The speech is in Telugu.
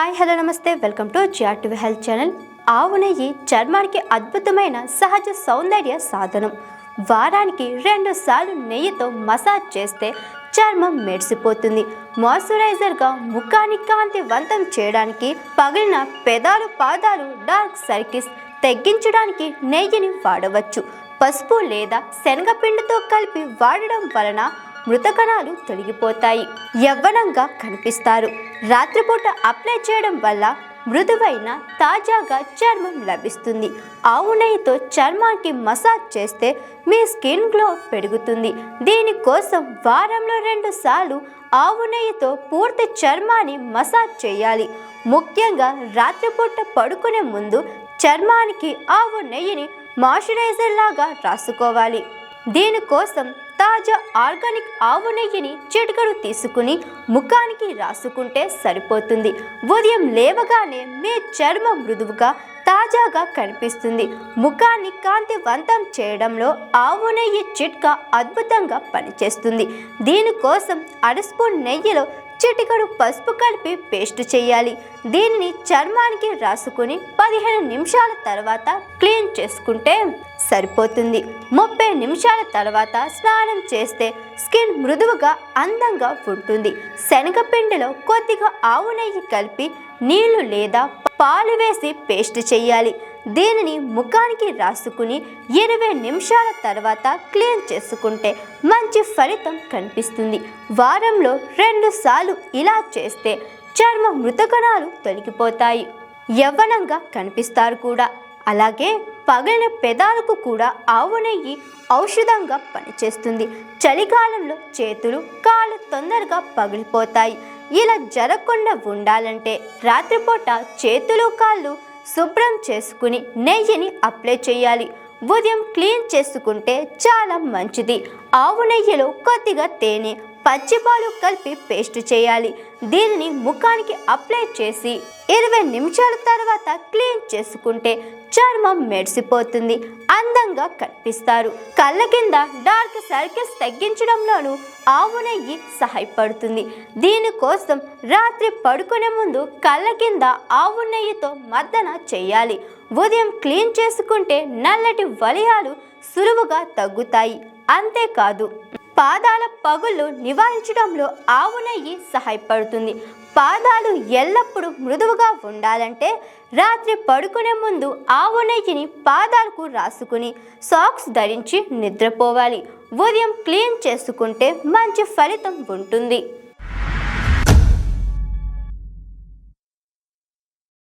హాయ్ హలో నమస్తే. Welcome to GR TV health channel. ఆవు నెయ్యి చర్మానికి అద్భుతమైన సహజ సౌందర్య సాధనం. వారానికి రెండు సార్లు నెయ్యితో మసాజ్ చేస్తే చర్మం మెరిసిపోతుంది. మాయిశ్చరైజర్గా ముఖాన్ని కాంతివంతం చేయడానికి పగిలిన పెదాలు పాదాలు డార్క్ సర్కిల్స్ తగ్గించడానికి నెయ్యిని వాడవచ్చు. పసుపు లేదా శనగపిండితో కలిపి వాడడం వలన మృతకణాలు తొలగిపోతాయి. యవ్వనంగా కనిపిస్తారు. రాత్రిపూట అప్లై చేయడం వల్ల మృదువైన తాజాగా చర్మం లభిస్తుంది. ఆవు నెయ్యితో చర్మానికి మసాజ్ చేస్తే మీ స్కిన్ గ్లో పెరుగుతుంది. దీనికోసం వారంలో రెండు సార్లు ఆవు నెయ్యితో పూర్తి చర్మాన్ని మసాజ్ చేయాలి. ముఖ్యంగా రాత్రిపూట పడుకునే ముందు చర్మానికి ఆవు నెయ్యిని మాయిశ్చరైజర్ లాగా రాసుకోవాలి. దీనికోసం తాజా ఆర్గానిక్ ఆవు నెయ్యిని చిటికడు తీసుకుని ముఖానికి రాసుకుంటే సరిపోతుంది. ఉదయం లేవగానే మీ చర్మం మృదువుగా తాజాగా కనిపిస్తుంది. ముఖాన్ని కాంతివంతం చేయడంలో ఆవు నెయ్యి చిట్కా అద్భుతంగా పనిచేస్తుంది. దీనికోసం అర స్పూన్ నెయ్యిలో చిటికడు పసుపు కలిపి పేస్ట్ చేయాలి. దీనిని చర్మానికి రాసుకుని పదిహేను నిమిషాల తర్వాత క్లీన్ చేసుకుంటే సరిపోతుంది. ముప్పై నిమిషాల తర్వాత స్నానం చేస్తే స్కిన్ మృదువుగా అందంగా ఉంటుంది. శనగపిండిలో కొద్దిగా ఆవు నెయ్యి కలిపి నీళ్ళు లేదా పాలు వేసి పేస్ట్ చేయాలి. దీనిని ముఖానికి రాసుకుని ఇరవై నిమిషాల తర్వాత క్లీన్ చేసుకుంటే మంచి ఫలితం కనిపిస్తుంది. వారంలో రెండు సార్లు ఇలా చేస్తే చర్మ మృతకణాలు తొలగిపోతాయి. యవ్వనంగా కనిపిస్తారు కూడా. అలాగే పగిలిన పెదాలకు కూడా ఆవు నెయ్యి ఔషధంగా పనిచేస్తుంది. చలికాలంలో చేతులు కాళ్ళు తొందరగా పగిలిపోతాయి. ఇలా జరగకుండా ఉండాలంటే రాత్రిపూట చేతులు కాళ్ళు శుభ్రం చేసుకుని నెయ్యిని అప్లై చేయాలి. ఉదయం క్లీన్ చేసుకుంటే చాలా మంచిది. ఆవు నెయ్యిలో కొద్దిగా తేనె పచ్చిపాలు కలిపి పేస్ట్ చేయాలి. దీనిని ముఖానికి అప్లై చేసి ఇరవై నిమిషాల తర్వాత క్లీన్ చేసుకుంటే చర్మం మెరిసిపోతుంది. అందంగా కనిపిస్తారు. కళ్ళ కింద డార్క్ సర్కిల్స్ తగ్గించడంలోనూ ఆవు నెయ్యి సహాయపడుతుంది. దీనికోసం రాత్రి పడుకునే ముందు కళ్ళ కింద ఆవు నెయ్యితో మద్దన చేయాలి. ఉదయం క్లీన్ చేసుకుంటే నల్లటి వలయాలు సులువుగా తగ్గుతాయి. అంతేకాదు పాదాల పగుళ్ళు నివారించడంలో ఆవు నెయ్యి సహాయపడుతుంది. పాదాలు ఎల్లప్పుడూ మృదువుగా ఉండాలంటే రాత్రి పడుకునే ముందు ఆవు నెయ్యిని పాదాలకు రాసుకుని సాక్స్ ధరించి నిద్రపోవాలి. ఉదయం క్లీన్ చేసుకుంటే మంచి ఫలితం ఉంటుంది.